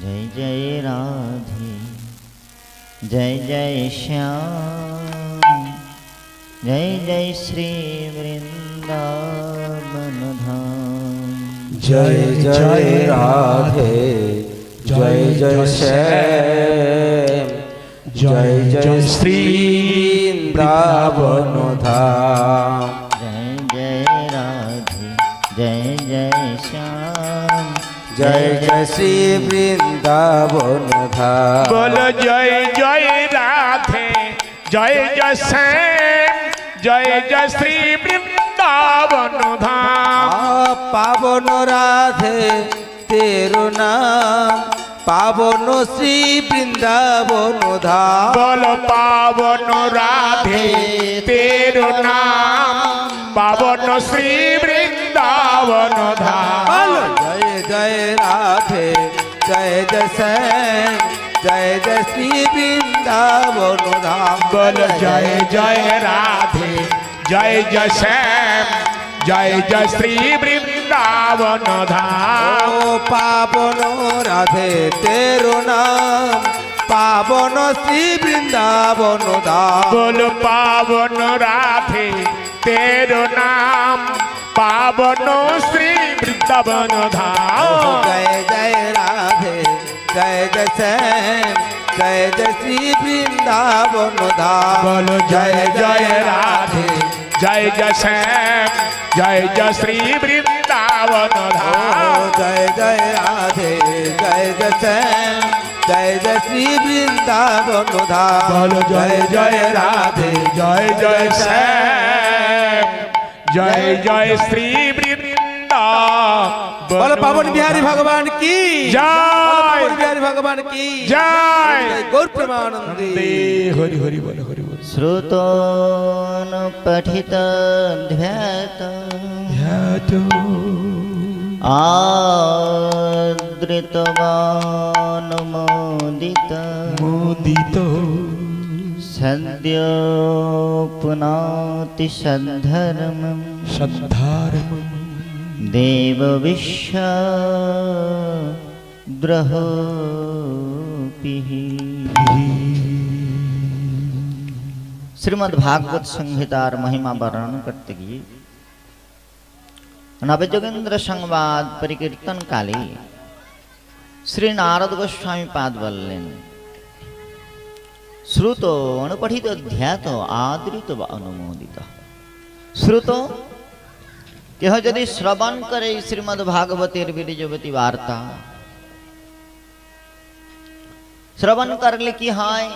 जय जय राधे, जय जय श्याम, जय जय श्री वृंदावन धाम जय जय राधे, जय जय श्याम, जय जय श्री वृंदावन धाम জয় জয় শ্রী বৃন্দাবন ধাম। বলো জয় জয় রাধে জয় জয় শ্যাম জয় জয় শ্রী বৃন্দাবন ধাম। পাবন রাধে তেরো নাম। পাবন শ্রী বৃন্দাবন ধাম। বল পাবন রাধে তেরো নাম। পাবন শ্রী বৃন্দাবন ধাম। রাধে জয় জয় জয় জয় শ্রী বৃন্দাবন রাম বল জয় জয় রাধে জয় জয় শ্যাম জয় জয় শ্রী বৃন্দাবন ধাম পাবন রাধে তেরো নাম পাবন শ্রী বৃন্দাবন ধাম বল পাবন রাধে তেরো নাম পাবন শ্রী सबन धाओ जय जय राधे जय जय जय जय श्री वृंदावन धाम जय जय राधे जय जय श्याम जय जय श्री वृंदावन धाम जय जय राधे जय जय श्याम जय जय श्री वृंदावन धाम जय जय राधे जय जय श्याम जय जय श्री বল পাবন বিহারী ভগবান কি? জয়। বিহারী ভগবান কি? জয়। গৌর প্রেমানন্দে। হরি হরি বল হরি বল। শ্রুতন পঠিত ধ্যাত। ধ্যাত। আদৃতবান মোদিত। মোদিত। সদ্য পুনাতি সদ্ধর্মম সদ্ধর্মম দেব বিশ্ব গ্রহ শ্রীমদ ভাগবত সংহিতার মহিমা বর্ণন করতে গিয়ে নবযোগেন্দ্র সংবাদ পরিকীর্তন কালে শ্রী নারদ গোস্বামী পাদ বললেন শ্রুত অনুপঠিত ধ্যাত আদৃত বা অনুমোদিত শ্রুত কেহ যদি শ্রবণ করে এই শ্রীমদ্ ভাগবতের বীরজবতী বার্তা শ্রবণ করলে কি হয়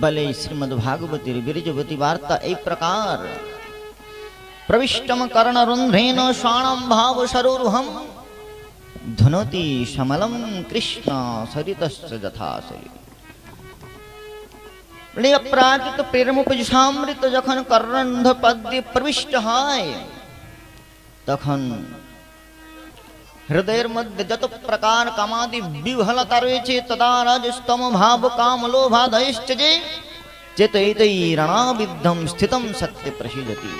বলে শ্রীমদ্ ভাগবতীর বীরজবতী বার্তা এই প্রকার প্রবিষ্টম কর্ণরুন্ধ্রেণ স্বাণম ভাব সরোরুহম ধুনতি সমলম কৃষ্ণ সরিতশ্চ যথা শরীর প্রাকৃত প্রেমোপজসামৃত যখন কর্ণন্ধ পদ্মে প্রবিষ্ট হয়, তখন হৃদয়ের মধ্যে যত প্রকার কামাদি বিহলতা রয়েছে, তদা রাজস্তম ভাব কাম লোভাদয়শ্চ যে, চেতৈতৈ রণাবিদ্ধম স্থিতম সত্য প্রসিদতি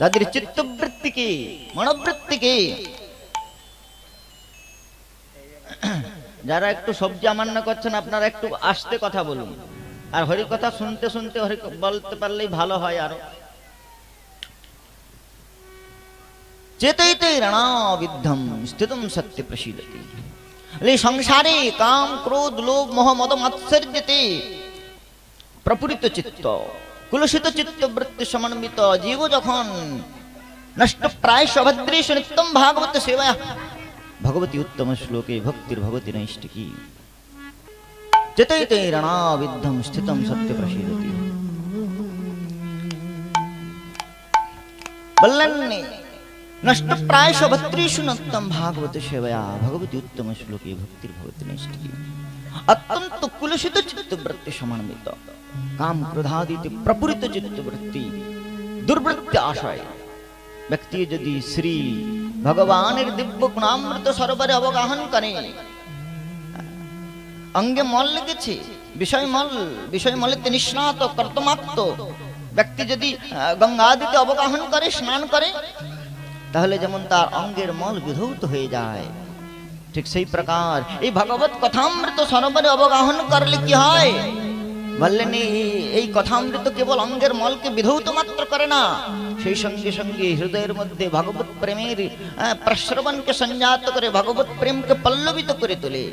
তাদের চিত্তবৃত্তিকে, মনোবৃত্তিকে যারা একটু সবজি আমান্য করছেন, আপনারা একটু আস্তে কথা বলুন। আর হরি কথা শুনতে শুনতে হরি বলতে পারলেই ভালো হয় আরও। চেতৈতে রণাবিদ্ধম, স্থিতম সত্য প্রসিদতি। এই সংসারে কাম, ক্রোধ, লোভ, মোহ, মদ, মাৎসর্যতে প্রপুরিত চিত্ত, কুলসিত চিত্ত, বৃত্তি সমন্বিত, জীব যখন নষ্ট প্রায় সভদ্রেশ নিত্যম ভাগবত সেবায়। ভগবতী উত্তম শ্লোকে ভক্তির ভগবতী নৈষ্টিকী চেতৈতে রণাবিদ্ধম স্থিতম সত্য প্রসিদতি বললেন নষ্ট প্রায় সভদ্রেষু নত্তম ভাগবত সেবয়া ভগবতী উত্তম শ্লোকে ভক্তির ভগবতী নৈষ্টিকী অত্যন্ত কুলসিত চিত্তবৃত্তি সমন্বিত কাম ক্রোধাদিতে প্রপুরিত চিত্তবৃত্তি দুর্বৃত্তি আশয় ব্যক্তি যদি শ্রী ভগবানের দিব্য গুণামৃত সরোবরে অবগাহন করে অঙ্গে মল লেগেছে। বিষয় মল, বিষয় মলেতে নিষ্ণাত কর্তমাক্ত ব্যক্তি যদি গঙ্গাদিতে অবগাহন করে, স্নান করে, তাহলে যেমন তার অঙ্গের মল বিধৌত হয়ে যায়। ঠিক সেই প্রকার। এই ভগবত কথামৃত সরোবরে অবগাহন করলে কি হয়? বললেন, এই- কথামৃত কেবল অঙ্গের মলকে বিধৌত মাত্র করে না। সেই সঙ্গে সঙ্গে হৃদয়ের মধ্যে ভগবত প্রেমের প্রশ্রবণকে সংজাত করে ভগবত প্রেমকে পল্লবিত করে তোলে।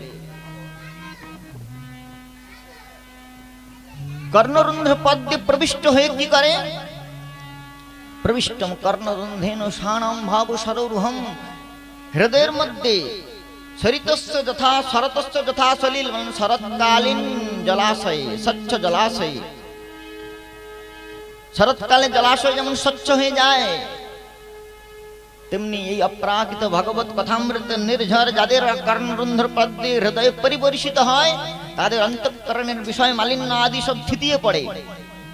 কর্ণরুন্ধ্র পদ্মে প্রবিষ্ট হয়ে কি করে প্রবিষ্টম কর্ণরুন্ধেন শানম ভাব সরোরুহম হৃদয়ের মধ্যে সরিতস্য যথা শরতস্য যথা সলিল মানে শরৎকালীন জলাশয়ে স্বচ্ছ জলাশয়ে শরৎকালে জলাশয় যেমন স্বচ্ছ হয়ে যায় তেমনি এই অপ্রাকৃত ভগবত কথামৃত নির্ঝর যাদের কর্ণরুন্ধ্র পদ্মে হৃদয় পরিবর্ষিত হয়, তাদের অন্তঃকরণের বিষয় মালিন্য আদি সব থিতিয়ে পড়ে।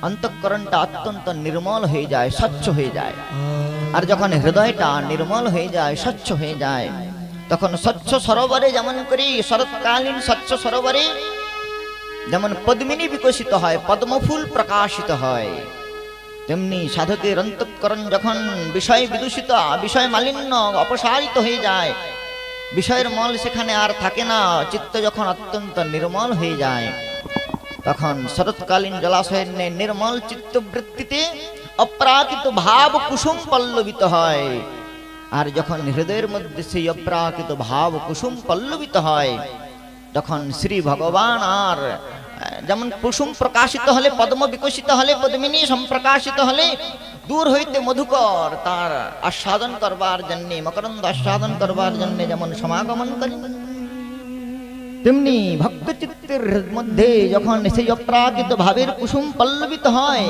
অন্তঃকরণটা অত্যন্ত নির্মল হয়ে যায়, স্বচ্ছ হয়ে যায়। আর যখন হৃদয়টা নির্মল হয়ে যায়, স্বচ্ছ হয়ে যায়, তখন স্বচ্ছ সরোবরে যেমন করি শরৎকালীন স্বচ্ছ সরোবরে যেমন পদ্মিনী বিকশিত হয়, পদ্মফুল প্রকাশিত হয়। তেমনি সাধকের অন্তঃকরণ যখন বিষয় বিদূষিত, বিষয় মালিন্য, অপসারিত হয়ে যায়, বিষয়ের মল সেখানে আর থাকে না, চিত্ত যখন অত্যন্ত নির্মল হয়ে যায়, তখন শরৎকালীন জলাশয়ের ন্যায় নির্মল চিত্তবৃত্তিতে অপ্রাকৃত ভাব কুসুম পল্লবিত হয়। আর যখন হৃদয়ের মধ্যে সেই অপ্রাকৃত ভাব কুসুম পল্লবিত হয়, তখন শ্রী ভগবান আর যেমন কুসুম প্রকাশিত হলে, পদ্ম বিকশিত হলে, পদ্মিনী সম্প্রকাশিত হলে, দূর হইতে মধুকর তার আস্বাদন করবার জন্যে, মকরন্দ আস্বাদন করবার জন্যে যেমন সমাগমন করেন তেমনি ভক্ত চিত্তের মধ্যে যখন সেই অপ্রাকৃত ভাবের কুসুম পল্লবিত হয়,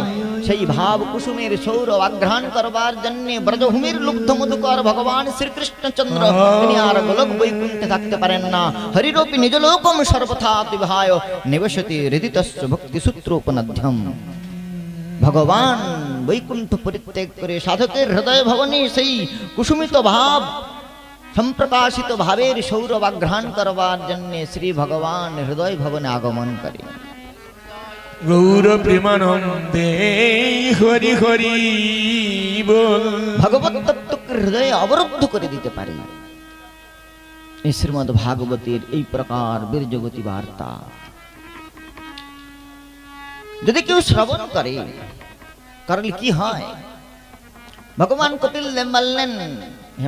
সেই ভাব কুসুমের সৌর আঘ্রাণ করবার জন্য ব্রজভূমির লুব্ধ মধুকর ভগবান শ্রীকৃষ্ণচন্দ্র তিনি আর গোলক বৈকুণ্ঠে থাকতে পারেন না। হরিরূপী নিজ লোকম সর্বথা বিভায় নিবসতি হৃদিতস্য ভক্তি সূত্রোপনধ্যম। ভগবান বৈকুণ্ঠ পরিত্যাগ করে সাধকের হৃদয় ভবনে সেই কুসুমিত ভাব সম্প্রকাশিত ভাবের সৌরভ আঘ্রাণ করবার জন্য শ্রী ভগবান হৃদয় ভবনে আগমন করে। গৌর প্রেমানন্দে হরি হরি ভগবত তত্ত্বকে হৃদয়ে অবরুদ্ধ করে দিতে পারে। এই শ্রীমদ ভাগবতের এই প্রকার বীরজগতী বার্তা। যদি কেউ শ্রবণ করে কারণ কি হয়? ভগবান কপিল বললেন হে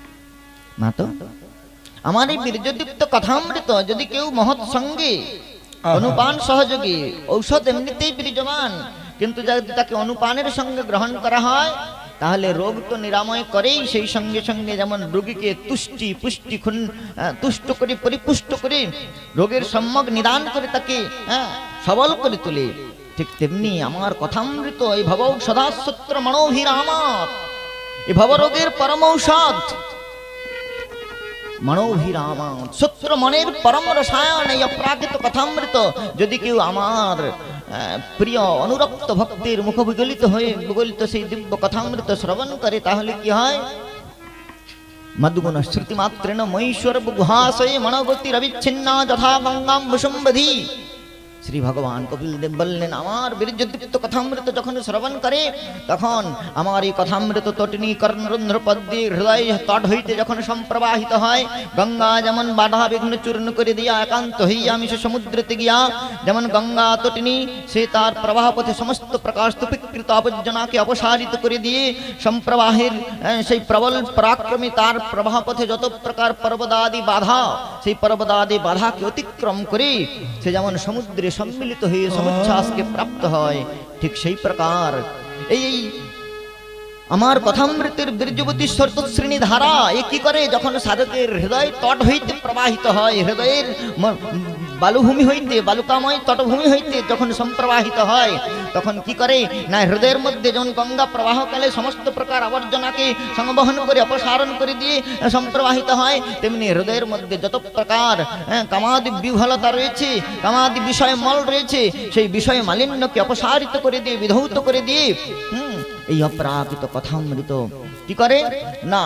অনুক্রমিষ্যতি মাতো আমার এই বীর্যদীপ্ত কথামৃত যদি কেউ মহৎ সঙ্গে অনুপান সহযোগী ঔষধ এমনিতেই বীর্যমান কিন্তু যদি তাকে অনুপানের সঙ্গে গ্রহণ করা হয় তাহলে রোগ তো নিরাময় করেই সেই সঙ্গে সঙ্গে যেমন রোগীকে তুষ্টি পুষ্টি খুন তুষ্ট করে পরিপুষ্ট করে রোগের সম্যক নিদান করে তাকে হ্যাঁ, সবল করে তোলে। ঠিক তেমনি আমার কথামৃত এই ভব সদাসত্র মনোভিরামাত এই ভবরোগের পরম ঔষধ মনোভিরামাত সূত্র মনের পরম রসায়ন অপ্রাকৃত কথামৃত। যদি কেউ আমার প্রিয় অনুরক্ত ভক্তির মুখ বিগলিত হয়ে বিগলিত সেই দিব্য কথামৃত শ্রবণ করে, তাহলে কি হয়? মধুগুণ শ্রুতিমাত্রেণ মহীশ্বর গুহাশয়ে মনোগতির অবিচ্ছিন্না যথা গঙ্গাম শ্রী ভগবান কপিল দেব বললেন আমার বীর্যদীপ্ত কথামৃত যখন শ্রবণ করে, তখন আমার এই কথামৃত তটিনী কর্ণরন্ধ্র পদ্মে হৃদয় তট হইতে যখন সম্প্রবাহিত হয়, গঙ্গা যেমন বাধা বিঘ্ন চূর্ণ করে দিয়া একান্ত হইয়া আমি সে সমুদ্রেতে গিয়া, যেমন গঙ্গা তটিনী সে তার প্রবাহ পথে সমস্ত প্রকাশ স্তূপীকৃত আবর্জনাকে অপসারিত করে দিয়ে, সম্প্রবাহের সেই প্রবল পরাক্রমে তার প্রবাহ পথে যত প্রকার পর্বদাদি বাধা, সেই পর্বদাদি বাধাকে অতিক্রম করে, সে যেমন সমুদ্রে সম্মিলিত হয়ে সমুচ্ছ্বাসকে প্রাপ্ত হয় ঠিক সেই প্রকার এই এই আমার কথামৃতের বীর্যবতী স্বর্তশ্রেণী ধারা, এ কি করে? যখন সাধকের হৃদয় তট হইতে প্রবাহিত হয় হৃদয়ের বালুভূমি হইতে, বালুকাময় তটভূমি হইতে যখন সম্প্রবাহিত হয়, তখন কি করে? না, হৃদয়ের মধ্যে যেমন গঙ্গা প্রবাহকালে সমস্ত প্রকার আবর্জনাকে সংবহন করে, অপসারণ করে দিয়ে সম্প্রবাহিত হয়, তেমনি হৃদয়ের মধ্যে যত প্রকার কামাদি বিহলতা রয়েছে, কামাদি বিষয় মল রয়েছে, সেই বিষয় মালিন্যকে অপসারিত করে দিয়ে, বিধৌত করে দিয়ে এই অপ্রাকৃত কথামৃত। কি করে? না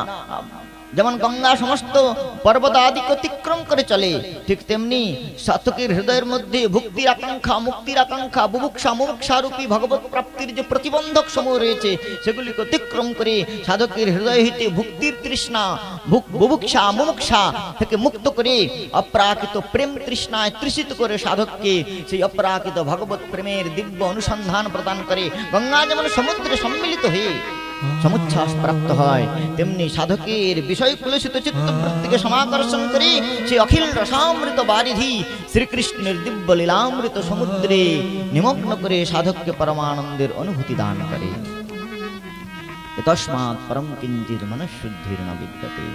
যেমন গঙ্গা সমস্ত পর্বত আদিকে অতিক্রম করে চলে, ঠিক তেমনি সাধকের হৃদয়ের মধ্যে ভক্তির আকাঙ্ক্ষা, মুক্তির আকাঙ্ক্ষা, বুভুক্ষা মুমুক্ষা রূপী ভগবত প্রাপ্তির যে প্রতিবন্ধক সমূহ রয়েছে, সেগুলিকে অতিক্রম করে সাধকের হৃদয় হইতে ভক্তির তৃষ্ণা, ভুক- বুভুক্ষা মুমুক্ষা থেকে মুক্ত করে অপ্রাকৃত প্রেম তৃষ্ণায় তৃষিত করে সাধককে সেই অপ্রাকৃত ভগবত প্রেমের দিব্য অনুসন্ধান প্রদান করে। গঙ্গা যেমন সমুদ্রে সম্মিলিত হয়ে সমুচ্ছ্বাস প্রাপ্ত হয় তেমনি সাধকের বিষয় কুলসিত চিত্তবৃত্তিকে সমাকর্ষণ করে সেই অখিল রসামৃত বারিধি শ্রীকৃষ্ণের দিব্য লীলামৃত সমুদ্রে নিমগ্ন করে সাধককে পরমানন্দের অনুভূতি দান করে। তস্মাৎ পরম কিঞ্চির মনশুদ্ধির ন বিদ্যতে।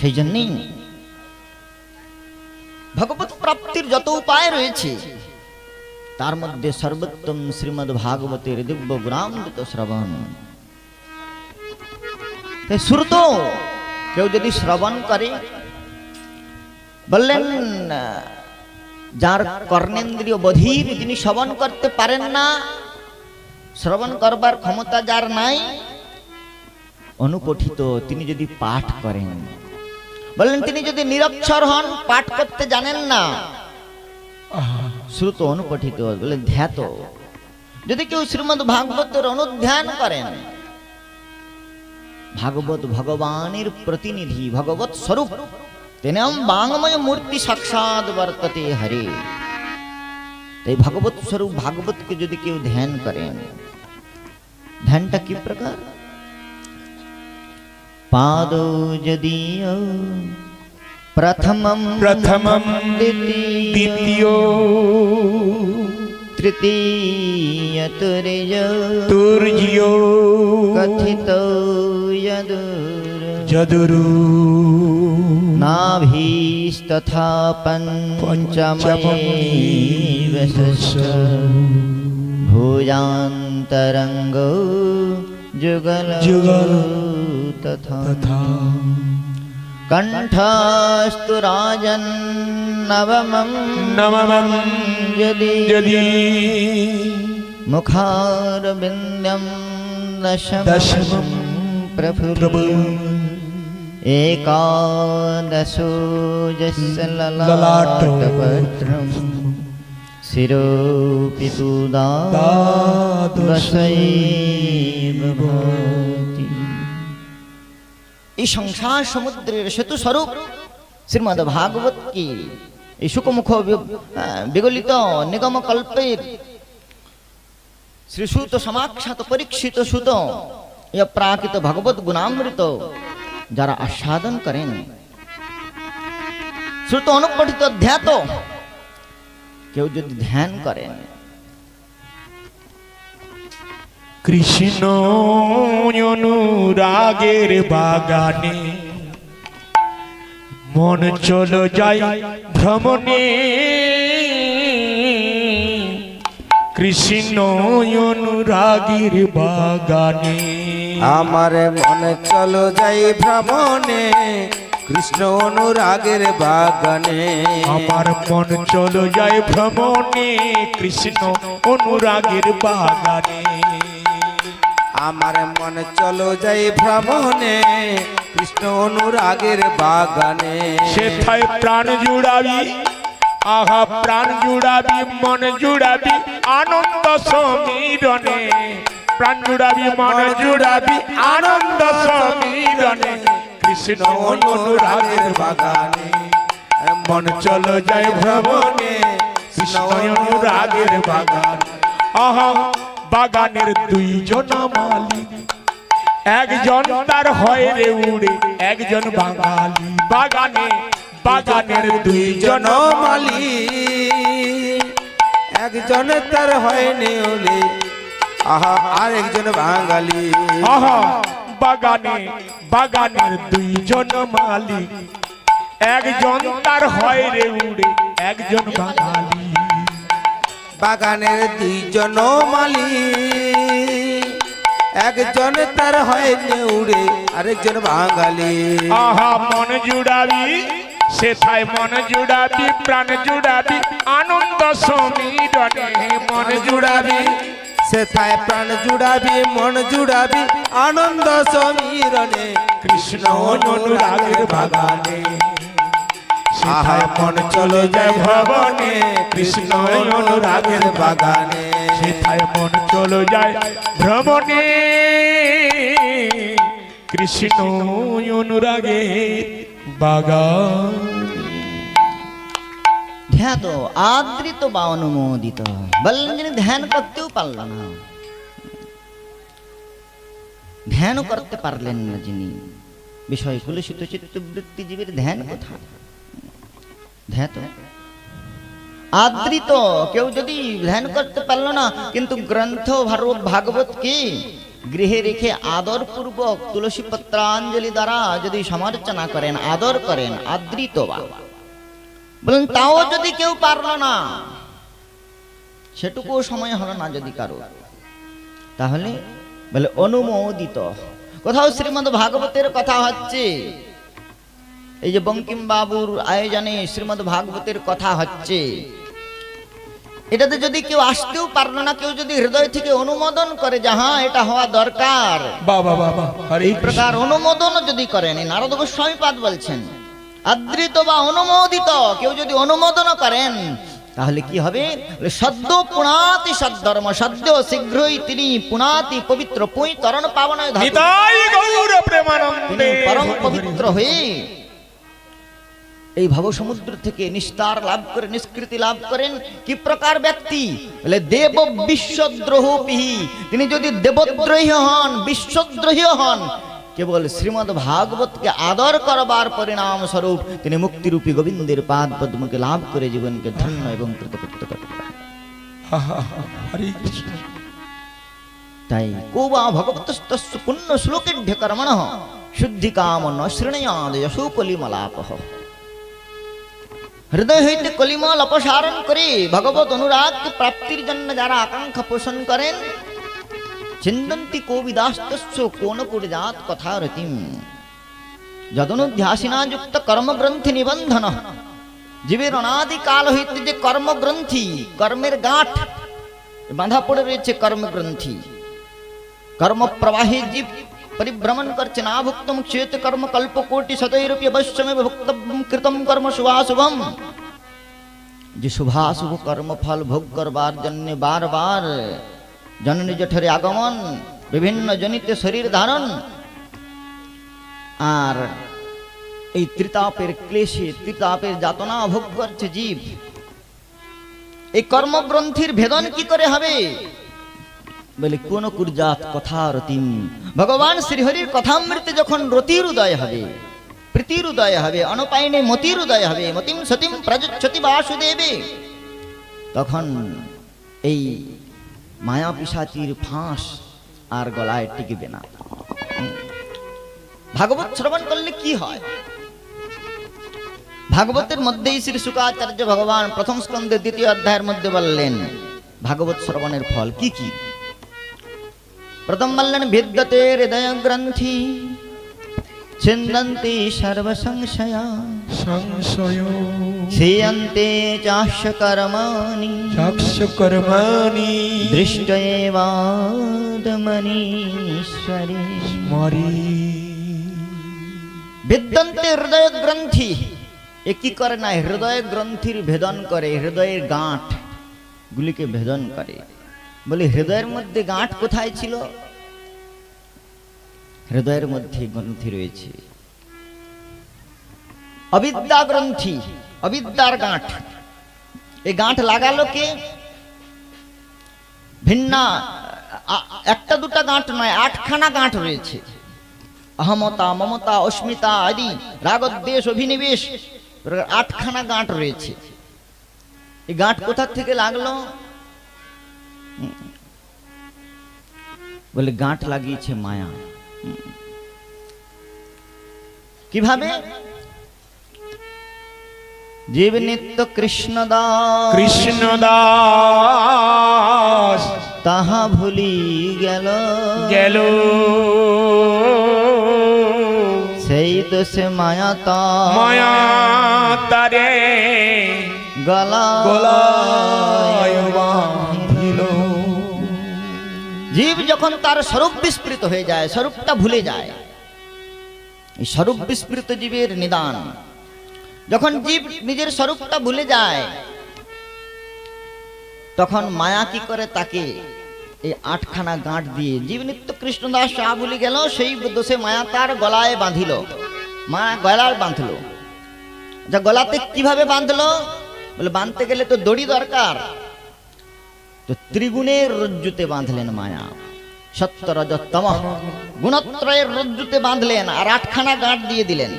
সেই জন্যই ভগবত প্রাপ্তির যত উপায় রয়েছে তার মধ্যে সর্বোত্তম শ্রীমদ ভাগবতের দিব্য গুণামৃত শ্রবণ। শ্রুত, কেউ যদি শ্রবণ করে, বললেন, যার কর্ণেন্দ্রিয় বধির যিনি শ্রবণ করতে পারেন না, শ্রবণ করবার ক্ষমতা যার নাই, অনুপঠিত, তিনি যদি পাঠ করেন। বললেন, তিনি যদি নিরক্ষর হন, পাঠ করতে জানেন না। শ্রুত অনুপঠিত বলে ধ্যাত। যদি কেউ শ্রীমদ ভাগবতের অনুধ্যান করেন, ভাগবত ভগবানের প্রতিনিধি, ভগবত স্বরূপ, তেনাম বাংময় মূর্তি সাক্ষাৎ বর্ততে হরে। তাই ভগবত স্বরূপ ভাগবতকে যদি কেউ ধ্যান করেন, ধ্যানটা কি প্রকার? পাদ যদিও પ્રથમમ પ્રથમમ દ્વિતીયો તૃતીય તુર્ય તુર્યો કથિત યદુર જદુરુ નાભીસ્તથા પંચમય ભુજાંતરંગો જુગલ જુગલ તથા कण्ठस्तु राजन् नवमं नवमं यदि यदि मुखारबिन्द्यं दशमं प्रभु एकादशोजस्य ललाटपत्रम् शिरोपितुदा दशैव এই সংসার সমুদ্রের সেতু স্বরূপ শ্রীমদ ভাগবত কি? এই সুকমুখ বিগলিত নিগম কল্পের শ্রীসূত সমাক্ষাত পরীক্ষিত সুত প্রাকৃত ভগবত গুণামৃত যারা আস্বাদন করেন। শ্রুত অনুপঠিত ধ্যাত কেউ যদি ধ্যান করেন। কৃষ্ণ অনুরাগের বাগানে। মন চলো যাই ভ্রমণে। কৃষ্ণ অনুরাগের বাগানে। আমার মনে চলো যাই ভ্রমণে কৃষ্ণ অনুরাগের বাগানে। আমার মন চলো যায় ভ্রমণে কৃষ্ণ অনুরাগের বাগানে। আমার মনে চলো যাই ভ্রমণে কৃষ্ণ অনুরাগের বাগানে। সেথায় প্রাণ জুড়াবি আহা প্রাণ জুড়াবি মন জুড়াবি আনন্দ সমীরণে। প্রাণ জুড়াবি মন জুড়াবি আনন্দ সমীরণে। কৃষ্ণ অনুরাগের বাগানে। মন চলো যাই ভ্রমণে কৃষ্ণ অনুরাগের বাগান। আহা বাগানের দুইজন মালিক। একজন তার হয় রে উড়ে একজন বাঙালি। বাগানে বাগানের দুইজন জনমালি একজন তার হয় নেউলে আহা আর একজন বাঙালি। আহা বাগানে বাগানের দুইজন মালিক। একজন তার হয় রে উড়ে একজন বাঙালি। বাগানের দুইজন মালি একজন তার হয় নেউড়ে আরেকজন বাঙালি। আহা মন জুড়াবি সেথায় মন জুড়াবি প্রাণ জুড়াবি আনন্দ সমীরণে মন জুড়াবি সেথায় প্রাণ জুড়াবি মন জুড়াবি আনন্দ সমীরণে। কৃষ্ণ অনুরাগের বাগানে আহা মন চলো যায় ভবনে কৃষ্ণ অনুরাগের বাগানে। সেথায় মন চলো যায় ভ্রমণে। কৃষ্ণ অনুরাগে বাগান। ধ্যাত আদৃত বা অনুমোদিত। বললেন যিনি ধ্যান করতেও পারল না। ধ্যান করতে পারলেন না যিনি। বিষয় কুলসিত চিত্তবৃত্তি জীবের ধ্যান কোথায়? ধ্যাত। আদৃত, কেউ যদি ধ্যান করতে পারল না, কিন্তু গ্রন্থ ভারত ভাগবত কি? গৃহে রেখে আদর পূর্বক তুলসী পত্রাঞ্জলি দ্বারা যদি সমালোচনা করেন, আদর করেন, আদৃত বা। বলেন, তাও যদি কেউ পারল না, সেটুকু সময় হলো না যদি কারও তাহলে বলে, অনুমোদিত। কোথাও শ্রীমদ ভাগবতের কথা হচ্ছে এই যে বঙ্কিম বাবুর আয়োজনে শ্রীমদ ভাগবতের কথা হচ্ছে এটাতে যদি কেউ আসতেও পারল না কেউ যদি হৃদয় থেকে অনুমোদন করে যে হ্যাঁ এটা হওয়া দরকার। এই প্রকার অনুমোদন যদি করেন নারদ গোস্বামী পাদ বলছেন আদৃত বা অনুমোদিত কেউ যদি অনুমোদন করেন তাহলে কি হবে? সদ্য পুনাতি সদ্ধর্ম সদ্য শীঘ্রই তিনি পুনাতি পবিত্র পুঁই তরণ পাবন তিনি পরম পবিত্র হয়ে এই ভব সমুদ্র থেকে নিস্তার লাভ করে নিষ্কৃতি লাভ করেন কি প্রকার ব্যক্তি? বলে দেব বিশ্বদ্রোহী তিনি যদি দেবদ্রোহী হন বিশ্বদ্রোহী হন কেবল শ্রীমদ ভাগবতকে আদর করবার পরিণাম স্বরূপ তিনি মুক্তিরূপী গোবিন্দের পাদ পদ্মকে লাভ করে জীবনকে ধন্য এবং কৃতকৃত্য কৃষ্ণ। তাই কোবা ভগবতস্তস্য পুণ্য শ্লোকেঢ্য কর্মণ শুদ্ধি কাম ন শৃণয়াদ যশোকলিমলাপহ হৃদয় হইতে কলিমল অপসারণ করে ভগবত অনুরাগ প্রাপ্তির জন্য যারা আকাঙ্ক্ষা পোষণ করেন চিন্তন্তি কোবিদাস্তস্য কোন কুরজাত কথা রতিম যদনুধ্যাসিনা যুক্ত কর্মগ্রন্থি নিবন্ধন জীবের অনাদি কাল হইতে যে কর্মগ্রন্থি কর্মের গাঁঠ বাঁধা পড়ে রয়েছে কর্মগ্রন্থি কর্ম প্রবাহে জীব পরিভ্রমণ করছে না ভুক্তম ক্ষেত কর্ম কল্প কোটি শতৈরূপী অবশ্যমে ভুক্তব্যম কৃতম কর্ম শুভাশুভম যে শুভাশুভ কর্ম ফল ভোগ করবার জন্য বারবার জননী জঠরে আগমন বিভিন্ন জনিতে শরীর ধারণ আর এই ত্রিতাপের ক্লেশে ত্রিতাপের যাতনা ভোগ করছে জীব। এই কর্মগ্রন্থির ভেদন কি করে হবে? বলে, কোন কুরজাত কথা রতিম? ভগবান শ্রীহরির কথামৃতে যখন রতির উদয় হবে প্রীতির উদয় হবে, অনপায়নে মতির উদয় হবে, মতিম সতিম প্রযচ্ছতি বাসুদেবে। তখন এই মায়া পিসাচির ফাঁস আর গলায় টিকবে না। ভাগবত শ্রবণ করলে কি হয়? ভাগবতের মধ্যেই শ্রী শুকাচার্য ভগবান প্রথম স্কন্ধের দ্বিতীয় অধ্যায়ের মধ্যে বললেন, ভাগবত শ্রবণের ফল কি কি? প্রথম বললেন বিদ্যতে হৃদয় গ্রন্থি ছিন্দন্তি সর্বসংশয়া সংশয় ক্ষীয়ন্তে চাস্য কর্মাণি সাক্ষ কর্মাণি দৃষ্টয়েবাদমনীশ্বরে মরি বিদ্যন্তে হৃদয় গ্রন্থি এ কি করে না হৃদয় গ্রন্থির ভেদন করে হৃদয়ের গাঁঠ গুলিকে ভেদন করে বলি, হৃদয়ের মধ্যে গাঁঠ কোথায় ছিল? হৃদয়ের মধ্যে গ্রন্থি রয়েছে। অবিদ্যা গ্রন্থি, অবিদ্যার গাঁঠ এই গাঁঠ লাগালো কে? ভিন্না একটা দুটা গাঁট নয়, আটখানা গাঁঠ রয়েছে। অহমতা, মমতা, অস্মিতা আদি, রাগদ্বেষ, অভিনিবেশ, আটখানা গাঁট রয়েছে। এই গাঁট কোথা থেকে লাগল। বলে গাঁট লাগিয়েছে মায়া। কীভাবে? জীব নিত্য কৃষ্ণ দাস। কৃষ্ণ দাস। তাহা ভুলি গেল। গেল। সেই দোষে মায়া তা মায়া তারে গলা গলায় জীব যখন তার স্বরূপ বিস্মৃত হয়ে যায়, স্বরূপটা ভুলে যায়। এই স্বরূপ বিস্মৃত জীবের নিদান। যখন জীব নিজের স্বরূপটা ভুলে যায়, তখন মায়া কি করে তাকে এই আটখানা গাঁট দিয়ে, জীব নিত্য কৃষ্ণদাস চা ভুলে গেল, সেই দোষে মায়া তার গলায় বাঁধিল। মায়া গলায় বাঁধলো। যা গলাতে কীভাবে বাঁধলো? বলে, বাঁধতে গেলে তো দড়ি দরকার। তো ত্রিগুণের রজ্জুতে বাঁধলেন মায়া। সত্য রজতম গুণত্রয়ের রজ্জুতে বাঁধলেন আর আটখানা গাঁট দিয়ে দিলেন।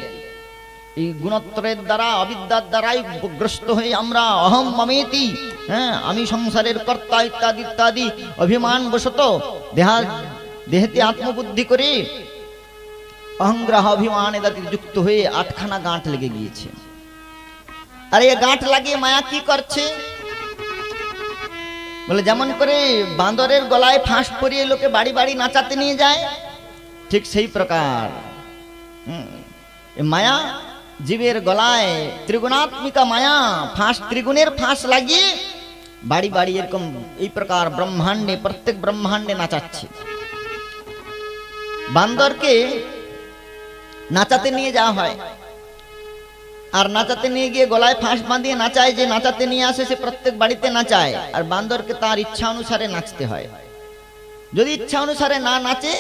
এই গুণত্রয়ের দ্বারা, অবিদ্যার দ্বারাই গ্রস্ত হয়ে আমরা অহম মমেতি হ্যাঁ আমি সংসারের কর্তা ইত্যাদি ইত্যাদি অভিমান বশত দেহা, দেহেতে আত্মবুদ্ধি করে অহংগ্রহ অভিমান এদাতে যুক্ত হয়ে আটখানা গাঁট লেগে গিয়েছে। আর এই গাঁট লাগিয়ে মায়া কি করছে? বলে, যেমন করে বাঁদরের গলায় ফাঁস পরিয়ে লোকে বাড়ি বাড়ি নাচাতে নিয়ে যায়, ঠিক সেই প্রকার। মায়া, জীবের গলায় ত্রিগুণাত্মিকা মায়া, ফাঁস ত্রিগুণের ফাঁস লাগিয়ে বাড়ি বাড়ি এরকম এই প্রকার ব্রহ্মাণ্ডে, প্রত্যেক ব্রহ্মাণ্ডে নাচাচ্ছে। বান্দরকে নাচাতে নিয়ে যাওয়া হয়। আর নাচাতে নিয়ে গিয়ে গলায় ফাঁস বাঁধিয়ে নাচায় যে নাচাতে নিয়ে আসে সে প্রত্যেক বাড়িতে নাচায় আর বান্দরকে তার ইচ্ছা অনুসারে নাচতে হয় যদি ইচ্ছা অনুসারে না নাচে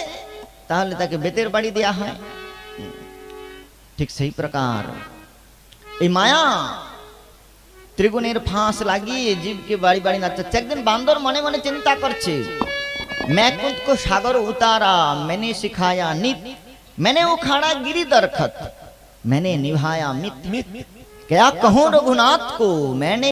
তাহলে তাকে বেতের বাড়ি দেয়া হয় হুম। ঠিক সেই প্রকার এই মায়া ত্রিগুণের ফাঁস লাগিয়ে জীবকে বাড়ি বাড়ি নাচাচ্ছে একদিন বান্দর মনে মনে চিন্তা করছে मैं खुद को सागर उतारा मैंने सिखाया नित मैंने उखाड़ा गिरी दरखत मैंने निभाया मित क्या कहूँ रघुनाथ को? मैंने